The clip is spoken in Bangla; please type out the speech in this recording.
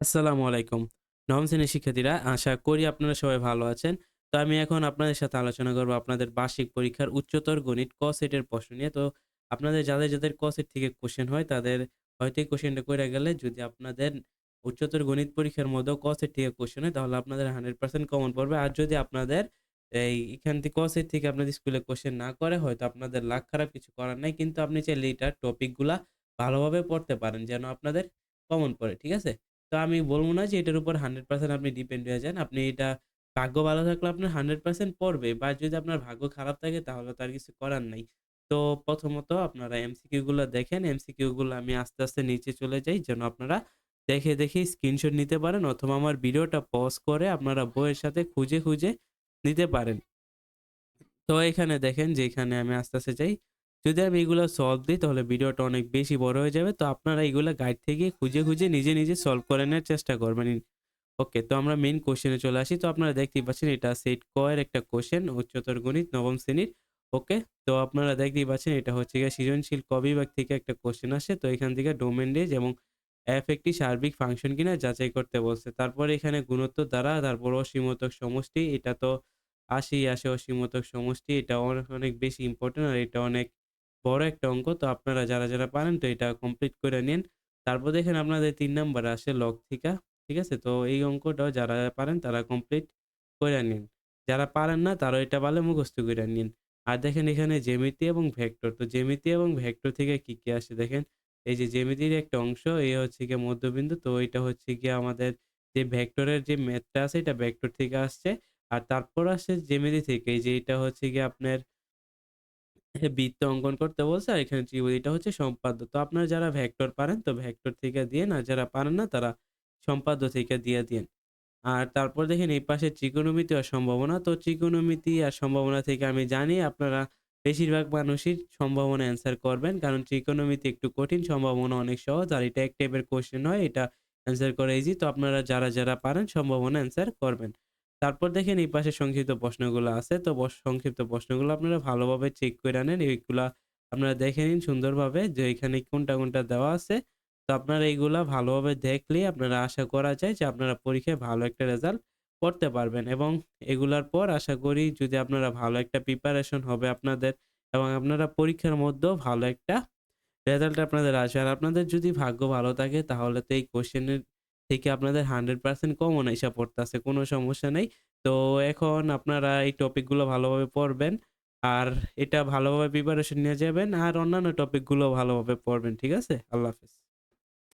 আসসালামু আলাইকুম। নবম শ্রেণির শিক্ষার্থীরা, আশা করি আপনারা সবাই ভালো আছেন। তো আমি এখন আপনাদের সাথে আলোচনা করব আপনাদের বার্ষিক পরীক্ষার উচ্চতর গণিত ক সেটের প্রশ্ন নিয়ে। তো আপনাদের যাদের, যাদের ক সেট থেকে কোয়েশ্চেন হয় তাদের হয়তো এই কোয়েশ্চেনটা কইরা গেলে যদি আপনাদের উচ্চতর গণিত পরীক্ষার মধ্যেও ক সেট থেকে কোয়েশ্চেন হয় তাহলে আপনাদের 100% কমন পড়বে। আর যদি আপনাদের এই এখান থেকে ক সেট থেকে আপনাদের স্কুলে কোয়েশ্চেন না করে হয়তো আপনাদের লাক খারাপ কিছু করার নাই। কিন্তু আপনি চাইলে এটার টপিকগুলা ভালোভাবে পড়তে পারেন যেন আপনাদের কমন পড়ে। ঠিক আছে? তো আমি বলব না যে এটার উপর 100% আপনি ডিপেন্ড হয়ে যান। আপনি এটা ভাগ্য ভালো থাকলে আপনার 100% পড়বে বা যদি আপনার ভাগ্য খারাপ থাকে তাহলে তো আর কিছু করার নাই। তো প্রথমত আপনারা এমসিকিউ গুলা দেখেন। এমসিকিউ গুলো আমি আস্তে, আস্তে নিচে চলে যাই যেন আপনারা দেখে, দেখে স্ক্রিনশট নিতে পারেন অথবা আমার ভিডিওটা পজ করে আপনারা বইয়ের সাথে খুঁজে, খুঁজে নিতে পারেন। তো এখানে দেখেন যে এখানে আমি আস্তে, আস্তে যাই। যদি আমি এগুলো সলভ দিই তাহলে ভিডিওটা অনেক বেশি বড় হয়ে যাবে। তো আপনারা এগুলা গাইড থেকে খুঁজে, খুঁজে নিজে, নিজে সলভ করে নেওয়ার চেষ্টা করবেন। ওকে, তো আমরা মেইন কোশ্চেনে চলে আসি। তো আপনারা দেখতেই পাচ্ছেন এটা সেট ক এর একটা কোশ্চেন উচ্চতর গণিত নবম শ্রেণির। ওকে, তো আপনারা দেখতেই পাচ্ছেন এটা হচ্ছে গিয়ে সৃজনশীল ক বিভাগ থেকে একটা কোশ্চেন আসে। তো এখান থেকে ডোমেন রেঞ্জ এবং এফ একটি সার্বিক ফাংশন কিনা যাচাই করতে বলছে। তারপরে এখানে গুণত্ব দ্বারা তারপর অসীমতক সমষ্টি এটা তো আসেই আসে অসীমতক সমষ্টি। এটা অনেক, অনেক বেশি ইম্পোর্টেন্ট আর এটা অনেক বড় একটা অঙ্ক। তো আপনারা যারা, যারা পারেন তো এটা কমপ্লিট করে নিন। তারপর দেখেন আপনাদের ৩ নাম্বারে আসে লগ থিটা। ঠিক আছে? তো এই অঙ্কটাও যারা পারেন তারা কমপ্লিট করে নিন। যারা পারেন না তারা এটা পারলে মুখস্থ করে নিন। আর দেখেন এখানে জ্যামিতি এবং ভেক্টর। তো জ্যামিতি এবং ভেক্টর থেকে কি, কি আসে দেখেন। এই যে জ্যামিতির একটা অংশ এই হচ্ছে গিয়ে মধ্যবিন্দু। তো এটা হচ্ছে গিয়ে আমাদের যে ভেক্টরের যে ম্যাথটা আছে এটা ভেক্টর থেকে আসছে। আর তারপর আসে জ্যামিতি থেকে। এই যে এটা হচ্ছে গিয়ে আপনার বৃত্ত অঙ্কন করতে বলছে আর এখানে ত্রিভুজিটা হচ্ছে সম্পাদ্য। তো আপনারা যারা ভেক্টর পারেন তো ভেক্টর থেকে দিয়েন আর যারা পারেন না তারা সম্পাদ্য থেকে দিয়ে দিন আর তারপর দেখেন এই পাশে ত্রিকোণমিতি আর সম্ভাবনা। তো ত্রিকোণমিতি আর সম্ভাবনা থেকে আমি জানি আপনারা বেশিরভাগ মানুষই সম্ভাবনা অ্যান্সার করবেন। কারণ ত্রিকোণমিতি একটু কঠিন, সম্ভাবনা অনেক সহজ। আর এটা এক টাইপের কোয়েশ্চেন হয়। এটা অ্যান্সার করা ইজি। তো আপনারা যারা, যারা পারেন সম্ভাবনা অ্যান্সার করবেন। তারপর দেখেন এই পাশে সংক্ষিপ্ত প্রশ্নগুলো আছে। তো সংক্ষিপ্ত প্রশ্নগুলো আপনারা ভালোভাবে চেক করে নেন। এইগুলা আপনারা দেখে নিন সুন্দরভাবে যে এখানে কোনটা, কোনটা দেওয়া আছে। তো আপনারা এইগুলা ভালোভাবে দেখলেই আপনারা আশা করা যায় যে আপনারা পরীক্ষায় ভালো একটা রেজাল্ট করতে পারবেন এবং এগুলার পর আশা করি যদি আপনারা ভালো একটা প্রিপারেশন হবে আপনাদের এবং আপনারা পরীক্ষার মধ্যেও ভালো একটা রেজাল্ট আপনাদের আসবে। আর আপনাদের যদি ভাগ্য ভালো থাকে তাহলে তো এই কোয়েশ্চেনের থেকে আপনাদের 100% কমন এসে পড়তেছে, কোনো সমস্যা নেই। তো এখন আপনারা এই টপিকগুলো ভালোভাবে পড়বেন। আর এটা ভালোভাবে প্রিপারেশন নিয়ে যাবেন, আর অন্যান্য টপিকগুলো ভালোভাবে পড়বেন। ঠিক আছে? আল্লাহ হাফেজ।